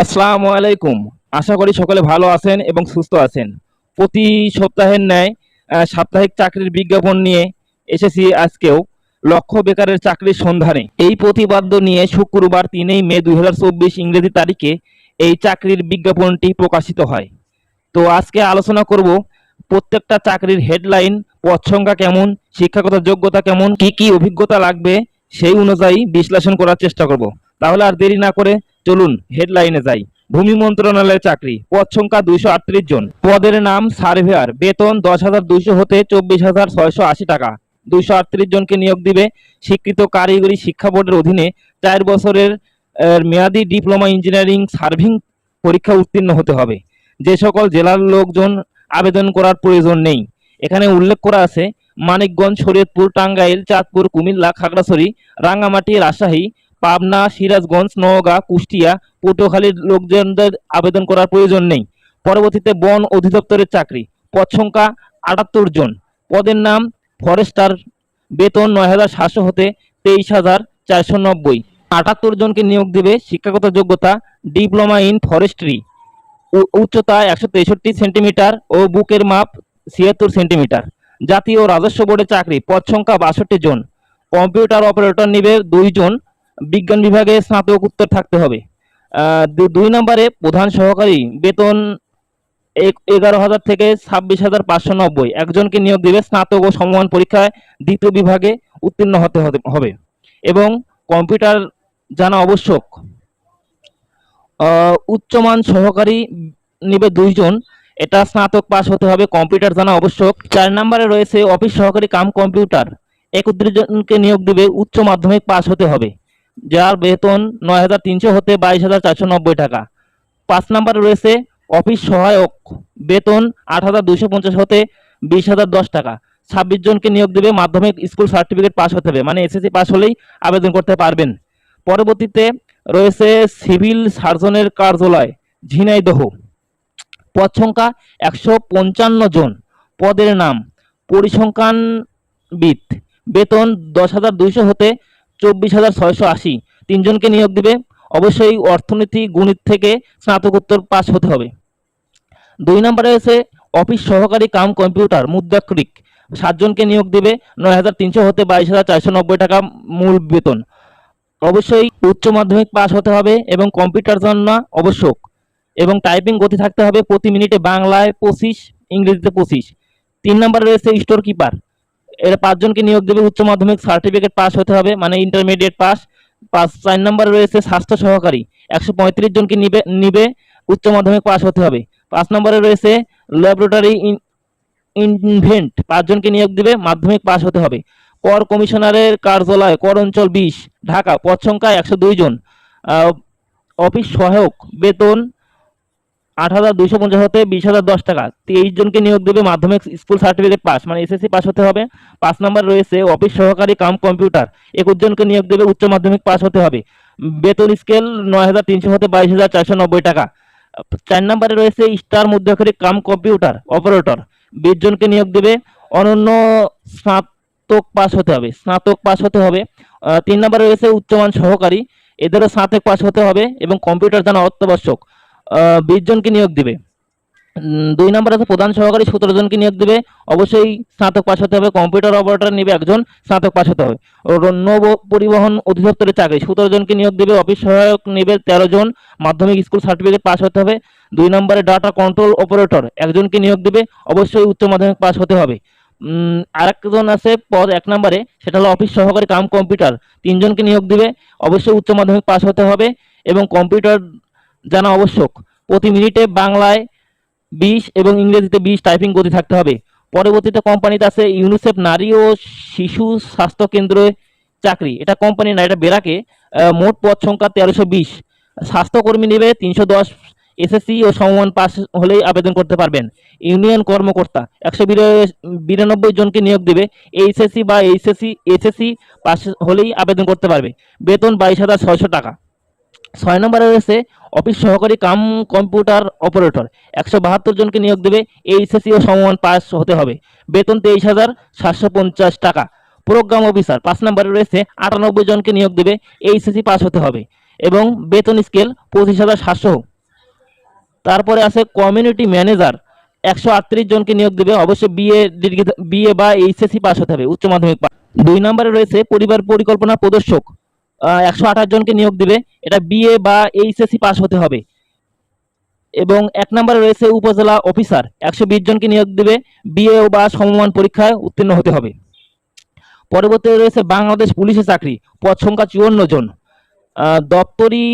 আসসালামু আলাইকুম। আশা করি সকলে ভালো আছেন এবং সুস্থ আছেন। প্রতি সপ্তাহের ন্যায় সাপ্তাহিক চাকরির বিজ্ঞাপন নিয়ে এসেছি আজকেও লক্ষ্য বেকারের চাকরির সন্ধানে। এই প্রতিপাদ্য নিয়ে শুক্রবার তিনই মে দুই হাজার চব্বিশ ইংরেজি তারিখে এই চাকরির বিজ্ঞাপনটি প্রকাশিত হয়। তো আজকে আলোচনা করব প্রত্যেকটা চাকরির হেডলাইন পদ সংখ্যা কেমন, শিক্ষাগত যোগ্যতা কেমন, কি কি অভিজ্ঞতা লাগবে, সেই অনুযায়ী বিশ্লেষণ করার চেষ্টা করব। তাহলে আর দেরি না করে চলুন হেডলাইনে যাই। ভূমি মন্ত্রণালয়ের চাকরি, পদ সংখ্যা দুইশো আটত্রিশ জন। পদের নাম সার্ভেয়ার বেতন দশ হাজার দুইশো হতে চব্বিশ হাজার ছয়শো আশি টাকা। দুইশো আটত্রিশ জনকে নিয়োগ দিবে স্বীকৃত কারিগরি শিক্ষা বোর্ডের অধীনে। চার বছরের মেয়াদি ডিপ্লোমা ইঞ্জিনিয়ারিং সার্ভিং পরীক্ষা উত্তীর্ণ হতে হবে। যে সকল জেলার লোকজন আবেদন করার প্রয়োজন নেই। এখানে উল্লেখ করা আছে, মানিকগঞ্জ শরীয়তপুর টাঙ্গাইল, চাঁদপুর কুমিল্লা, খাগড়াছড়ি, রাঙ্গামাটি, রাজশাহী পাবনা, সিরাজগঞ্জ, নওগাঁ, কুষ্টিয়া পটুয়াখালীর লোকজনদের আবেদন করার প্রয়োজন নেই। পরবর্তীতে বন অধিদপ্তরের চাকরি। পদ সংখ্যা আটাত্তর জন। পদের নাম ফরেস্টার। বেতন নয় হাজার সাতশো হতে তেইশ হাজার চারশো নব্বই। আটাত্তর জনকে নিয়োগ দেবে শিক্ষাগত যোগ্যতা, ডিপ্লোমা ইন ফরেস্ট্রি। উচ্চতা একশো তেষট্টি সেন্টিমিটার ও বুকের মাপ ছিয়াত্তর সেন্টিমিটার। জাতীয় রাজস্ব বোর্ডের চাকরি। পদ সংখ্যা বাষট্টি জন। কম্পিউটার অপারেটর নিবে দুইজন বিজ্ঞান বিভাগে স্নাতকোত্তর থাকতে হবে। দুই নম্বরে প্রধান সহকারী বেতন এগারো হাজার থেকে ছাব্বিশ হাজার পাঁচশো নব্বই। একজনকে নিয়োগ দিবে স্নাতক ও সমমান পরীক্ষায় দ্বিতীয় বিভাগে উত্তীর্ণ হতে হবে এবং কম্পিউটার জানা আবশ্যক। উচ্চমান সহকারী নিবে দুইজন। এটা স্নাতক পাস হতে হবে, কম্পিউটার জানা আবশ্যক। চার নম্বরে রয়েছে অফিস সহকারী কাম কম্পিউটার। একত্রিশ জনকে নিয়োগ দিবে, উচ্চ মাধ্যমিক পাস হতে হবে। যার বেতন নয় হাজার তিনশো হতে বাইশ হাজার চারশো নব্বই টাকা। পাঁচ নম্বরে রয়েছে অফিস সহায়ক। বেতন আট হাজার দুইশো পঞ্চাশ হতে বিশ হাজার দশ টাকা। ছাব্বিশ জনকে নিয়োগ দেবে মাধ্যমিক স্কুল সার্টিফিকেট পাস হতে হবে মানে এসএসসি পাস হলেই আবেদন করতে পারবেন। পরবর্তীতে রয়েছে সিভিল সার্জনের কার্যালয় ঝিনাইদহ পদ সংখ্যা একশো পঞ্চান্ন জন। পদের নাম পরিসংখ্যানবিদ। বেতন দশ হাজার দুইশো হতে চব্বিশ হাজার ছয়শো আশি। তিনজনকে নিয়োগ দিবে। অবশ্যই অর্থনীতি, গণিত থেকে স্নাতকোত্তর পাস হতে হবে। দুই নম্বরে রয়েছে অফিস সহকারী কাম কম্পিউটার, মুদ্রাক্ষরিক। সাতজনকে নিয়োগ দিবে। নয় হাজার তিনশো হতে বাইশ হাজার চারশো নব্বই টাকা মূল বেতন। অবশ্যই উচ্চ মাধ্যমিক পাস হতে হবে এবং কম্পিউটার জানা আবশ্যক। এবং টাইপিং গতি থাকতে হবে প্রতি মিনিটে বাংলায় পঁচিশ, ইংরেজিতে পঁচিশ। তিন নম্বরে রয়েছে স্টোর কিপার এরা পাঁচজনকে নিয়োগ দেবে, উচ্চ মাধ্যমিক সার্টিফিকেট পাস হতে হবে মানে ইন্টারমিডিয়েট পাস পাঁচ, চার নম্বরে রয়েছে স্বাস্থ্য সহকারী, একশো পঁয়ত্রিশ জনকে নিবে নিবে, উচ্চ মাধ্যমিক পাস হতে হবে। পাঁচ নম্বরে রয়েছে ল্যাবরেটরি ইনভেন্ট পাঁচজনকে নিয়োগ দিবে, মাধ্যমিক পাস হতে হবে। কর কমিশনারের কার্যালয়, কর অঞ্চল বিশ, ঢাকা, পদ সংখ্যা একশো দুই জন। অফিস সহায়ক, বেতন আট হাজার দুইশো পঞ্চাশ হতে বিশ হাজার দশ টাকা। তেইশ জনকে নিয়োগ দেবে মাধ্যমিক স্কুল সার্টিফিকেট পাস মানে এসএসসি পাস হতে হবে। পাঁচ নম্বর রয়েছে অফিস সহকারী কাম কম্পিউটার। একুশ জনকে নিয়োগ দেবে উচ্চ মাধ্যমিক পাস হতে হবে। বেতন স্কেল নয় হাজার তিনশো হতে বাইশ হাজার চারশো নব্বই টাকা। চার নম্বরে রয়েছে স্টার মধ্যকারী কাম কম্পিউটার, অপারেটর। বিশ জনকে নিয়োগ দেবে অনন্য স্নাতক পাস হতে হবে, স্নাতক পাস হতে হবে। তিন নম্বরে রয়েছে উচ্চমান সহকারী। এদেরও স্নাতক পাস হতে হবে এবং কম্পিউটার জানা অত্যাবশ্যক। বিশ জনকে নিয়োগ দিবে। দুই নম্বর আছে প্রধান সহকারী সতেরো জনকে নিয়োগ দিবে। অবশ্যই স্নাতক পাস হতে হবে, কম্পিউটার অপারেটর নিবে একজন, স্নাতক পাস হতে হবে। ও নৌ পরিবহন অধিদপ্তরের চাকরি, সতেরো জনকে নিয়োগ দিবে, অফিস সহায়ক নিবে তেরো জন, মাধ্যমিক স্কুল সার্টিফিকেট পাস হতে হবে। দুই নম্বরে ডাটা কন্ট্রোল অপারেটর, একজনকে নিয়োগ দিবে, অবশ্যই উচ্চ মাধ্যমিক পাস হতে হবে। আরেকজন আছে পদ এক নম্বরে, সেটা হলো অফিস সহকারী কাম কম্পিউটার, তিনজনকে নিয়োগ দিবে, অবশ্যই উচ্চ মাধ্যমিক পাস হতে হবে এবং কম্পিউটার জানা আবশ্যক। প্রতি মিনিটে বাংলায় বিশ এবং ইংরেজিতে বিশ টাইপিং গতি থাকতে হবে। পরবর্তীতে কোম্পানিতে আছে ইউনিসেফ নারী ও শিশু স্বাস্থ্য কেন্দ্রে চাকরি। এটা কোম্পানি না, এটা বেরাকে মোট পদ সংখ্যা তেরোশো বিশ। স্বাস্থ্যকর্মী নেবে তিনশো দশ এসএসসি ও সমমান পাস হলেই আবেদন করতে পারবেন। ইউনিয়ন কর্মকর্তা, একশো বিরানব্বই জনকে নিয়োগ দেবে। এইচএসসি বা এইচএসসি, এসএসসি পাস হলেই আবেদন করতে পারবে। বেতন বাইশ হাজার ছয়শো টাকা। ছয় নম্বরে রয়েছে অফিস সহকারী কাম কম্পিউটার অপারেটর। একশো বাহাত্তর জনকে নিয়োগ দেবে এইচএসসি ও সমমান পাস হতে হবে। বেতন তেইশ হাজার সাতশো পঞ্চাশ টাকা। প্রোগ্রাম অফিসার পাঁচ নম্বরে রয়েছে আটানব্বই জনকে নিয়োগ দেবে এইচএসসি পাস হতে হবে এবং বেতন স্কেল পঁচিশ হাজার সাতশো। তারপরে আছে কমিউনিটি ম্যানেজার। একশো আটত্রিশ জনকে নিয়োগ দেবে, অবশ্যই বিএ ডিগ্রি বিএ বা এইচএসসি পাস হতে হবে, উচ্চ মাধ্যমিক দুই নম্বরে রয়েছে পরিবার পরিকল্পনা প্রদর্শক। একশো আঠাশ জনকে নিয়োগ দিবে। এটা বিএ বা এইচএসসি পাস হতে হবে। এবং এক নম্বরে রয়েছে উপজেলা অফিসার একশো বিশ জনকে নিয়োগ দিবে। বিএ বা সমমান পরীক্ষায় উত্তীর্ণ হতে হবে। পরবর্তীতে রয়েছে বাংলাদেশ পুলিশের চাকরি, পদ সংখ্যা চুয়ান্ন জন। দপ্তরি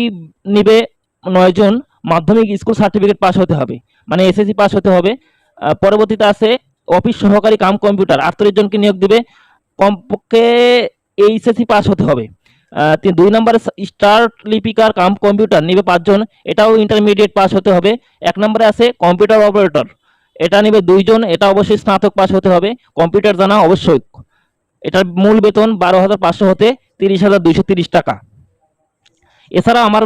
নিবে নয় জন। মাধ্যমিক স্কুল সার্টিফিকেট পাস হতে হবে। মানে এসএসসি পাস হতে হবে। পরবর্তীতে আছে অফিস সহকারী কাম কম্পিউটার আটত্রিশ জনকে নিয়োগ দিবে। কমপক্ষে এইচএসসি পাস হতে হবে। দুই নম্বরে স্টার্ট লিপিকার কাম কম্পিউটার, নিবে পাঁচজন, এটাও ইন্টারমিডিয়েট পাস হতে হবে। এক নম্বরে আছে কম্পিউটার অপারেটর এটা নিবে দুইজন, এটা অবশ্যই স্নাতক পাস হতে হবে। কম্পিউটার জানা অবশ্যই, এটার মূল বেতন বারো হাজার পাঁচশো হতে তিরিশ হাজার দুইশো তিরিশ টাকা। এছাড়া আমার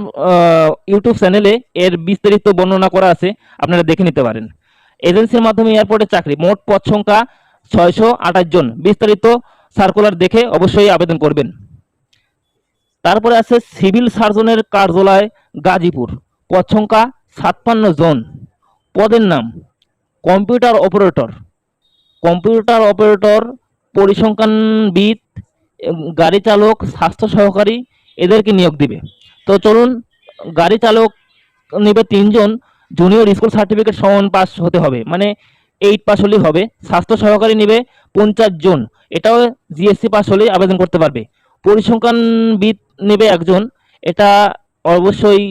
ইউটিউব চ্যানেলে এর বিস্তারিত বর্ণনা করা আছে, আপনারা দেখে নিতে পারেন। এজেন্সির মাধ্যমে এয়ারপোর্টে চাকরি, মোট পদ সংখ্যা ছয়শো আঠাশ জন। বিস্তারিত সার্কুলার দেখে অবশ্যই আবেদন করবেন। তারপরে আছে সিভিল সার্জনের কার্যালয় গাজীপুর। পদ সংখ্যা ছাপ্পান্ন জন। পদের নাম কম্পিউটার অপারেটর। কম্পিউটার অপারেটর পরিসংখ্যানবিদ গাড়ি চালক, স্বাস্থ্য সহকারী এদেরকে নিয়োগ দিবে। তো চলুন, গাড়ি চালক নেবে তিনজন জুনিয়র স্কুল সার্টিফিকেট সমান পাস হতে হবে। মানে এইট পাস হলেই হবে। স্বাস্থ্য সহকারী নেবে পঞ্চাশ জন। এটাও জিএসসি পাস হলেই আবেদন করতে পারবে। পরিসংখ্যানবিদ নেবে একজন, এটা অবশ্যই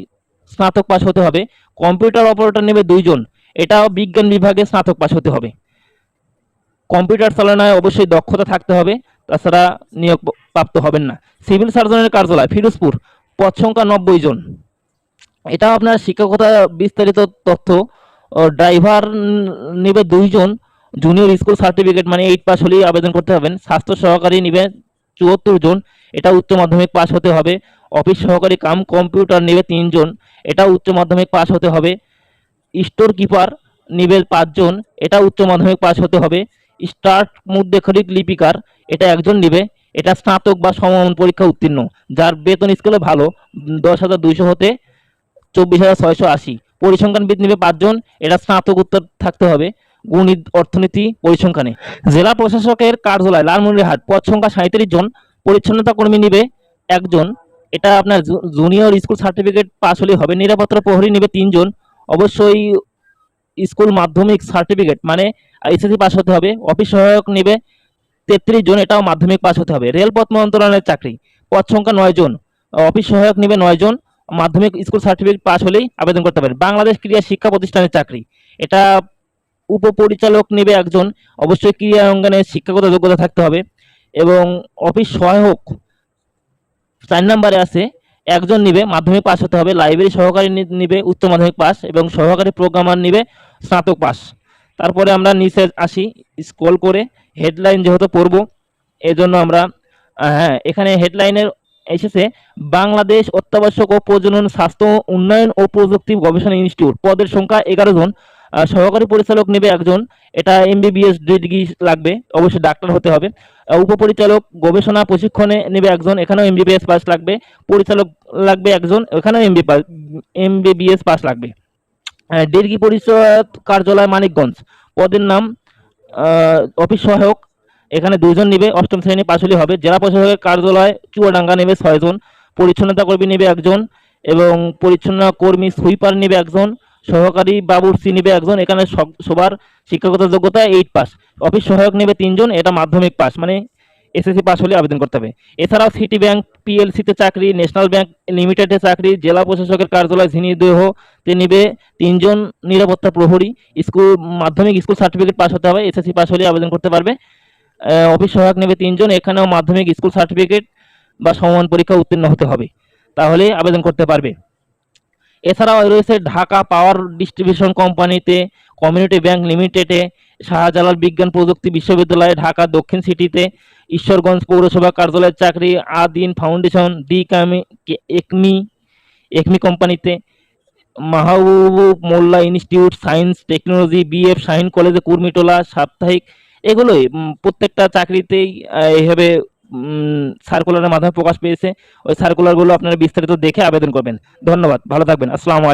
স্নাতক পাশ হতে হবে। কম্পিউটার অপারেটর নেবে দুইজন, এটাও বিজ্ঞান বিভাগে স্নাতক পাশ হতে হবে। কম্পিউটার চালনায় অবশ্যই দক্ষতা থাকতে হবে, তাছাড়া নিয়োগ প্রাপ্ত হবেন না। সিভিল সার্জনের কার্যালয়, ফিরোজপুর, পদ সংখ্যা নব্বই জন। এটাও আপনার শিক্ষকতা বিস্তারিত তথ্য। ড্রাইভার নেবে দুইজন, জুনিয়র স্কুল সার্টিফিকেট মানে এইট পাস হলেই আবেদন করতে হবেন স্বাস্থ্য সহকারী নেবে চুয়াত্তর জন এটা উচ্চ মাধ্যমিক পাস হতে হবে। অফিস সহকারী কাম কম্পিউটার নেবে তিনজন, এটা উচ্চ মাধ্যমিক পাস হতে হবে। স্টোর কিপার নিবে পাঁচজন, এটা উচ্চ মাধ্যমিক পাস হতে হবে। স্টার্ট মুদ্রেখরিক লিপিকার, এটা একজন নিবে। এটা স্নাতক বা সমমান পরীক্ষা উত্তীর্ণ, যার বেতন স্কেলে ভালো, দশ হাজার দুইশো হতে চব্বিশ হাজার ছয়শো আশি। পরিসংখ্যানবিদ নিবে পাঁচজন, এটা স্নাতক উত্তর থাকতে হবে। গণিত, অর্থনীতি, পরিসংখ্যানে। জেলা প্রশাসকের কার্যালয়, লালমনিরহাট, পদ সংখ্যা সাঁত্রিশ জন। পরিচ্ছন্নতা কর্মী নিবে একজন, এটা আপনার জুনিয়র স্কুল সার্টিফিকেট পাস হলেই হবে, নিরাপত্তা প্রহরী নিবে তিনজন, অবশ্যই স্কুল মাধ্যমিক সার্টিফিকেট মানে এসএসসি পাস হতে হবে অফিস সহায়ক নিবে তেত্রিশ জন, এটাও মাধ্যমিক পাস হতে হবে, রেলপথ মন্ত্রণালয়ের চাকরি, পদ সংখ্যা নয় জন অফিস সহায়ক নিবে নয় জন, মাধ্যমিক স্কুল সার্টিফিকেট পাস হলেই আবেদন করতে পারে, বাংলাদেশ ক্রীড়া শিক্ষা প্রতিষ্ঠানের চাকরি, এটা উপপরিচালক নেবে একজন, অবশ্যই ক্রীড়া অঙ্গনে শিক্ষাগত যোগ্যতা থাকতে হবে এবং অফিস সহায়ক চার নম্বরে আছে, একজন নিবে, মাধ্যমিক পাস হতে হবে, লাইব্রেরি সহকারী নিবে, উচ্চ মাধ্যমিক পাস এবং সহকারী প্রোগ্রামার নিবে স্নাতক পাস তারপরে আমরা নিচে আসি, স্ক্রল করে হেডলাইন যেহেতু পড়ব, এজন্য আমরা হ্যাঁ এখানে হেডলাইনের এসেছে, বাংলাদেশ অত্যাবশ্যক ও প্রজনন স্বাস্থ্য উন্নয়ন ও প্রযুক্তি গবেষণা ইনস্টিটিউট। পদের সংখ্যা এগারো জন সহকারী পরিচালক নেবে একজন, এটা এমবিবিএস ডিগ্রি লাগবে, অবশ্যই ডাক্তার হতে হবে। উপপরিচালক, গবেষণা, প্রশিক্ষণে নেবে একজন, এখানেও এমবিবিএস পাস লাগবে। পরিচালক লাগবে একজন, এখানেও এমবি এমবিবিএস পাস লাগবে। ডিগ্রি পরিষদ কার্যালয়, মানিকগঞ্জ। পদের নাম অফিস সহায়ক, এখানে দুইজন নেবে, অষ্টম শ্রেণি পাশ হবে। জেলা প্রশাসকের কার্যালয়, চুয়াডাঙ্গা নেবে ছয়জন। পরিচ্ছন্নতা কর্মী নেবে একজন এবং পরিচ্ছন্ন কর্মী সুইপার নেবে একজন। সহকারী বাবুর্চি নেবে একজন, এখানে সব- সবার শিক্ষাগত যোগ্যতা এইট পাস অফিস সহায়ক নেবে তিনজন, এটা মাধ্যমিক পাস মানে এসএসসি পাস হলে আবেদন করতে হবে। এছাড়াও সিটি ব্যাংক পিএলসিতে চাকরি ন্যাশনাল ব্যাংক লিমিটেডে চাকরি, জেলা প্রশাসকের কার্যালয় ঝিনিদেহ তে নিবে তিনজন নিরাপত্তা প্রহরী। স্কুল, মাধ্যমিক স্কুল সার্টিফিকেট পাস হতে হবে এসএসসি পাস হলে আবেদন করতে পারবে। অফিস সহায়ক নেবে তিনজন, এখানেও মাধ্যমিক স্কুল সার্টিফিকেট বা সমান পরীক্ষা উত্তীর্ণ হতে হবে। তাহলে আবেদন করতে পারবে। এছাড়াও রয়েছে ঢাকা পাওয়ার ডিস্ট্রিবিউশন কোম্পানিতে, কমিউনিটি ব্যাংক লিমিটেডে, শাহজালাল বিজ্ঞান প্রযুক্তি বিশ্ববিদ্যালয়ে, ঢাকা, দক্ষিণ সিটিতে, ঈশ্বরগঞ্জ পৌরসভা কার্যালয়ের চাকরি, আদিন ফাউন্ডেশন দি কামি একমি একমি কোম্পানিতে, Mahbub Molla institute science technology, BF Shaheen কলেজে কুর্মিটোলা সাপ্তাহিক, এগুলোই প্রত্যেকটা চাকরিতেই এইভাবে সার্কুলারের মাধ্যমে প্রকাশ পেয়েছে। ওই সার্কুলারগুলো আপনারা বিস্তারিত দেখে আবেদন করবেন। ধন্যবাদ। ভালো থাকবেন। আসসালামু আলাইকুম।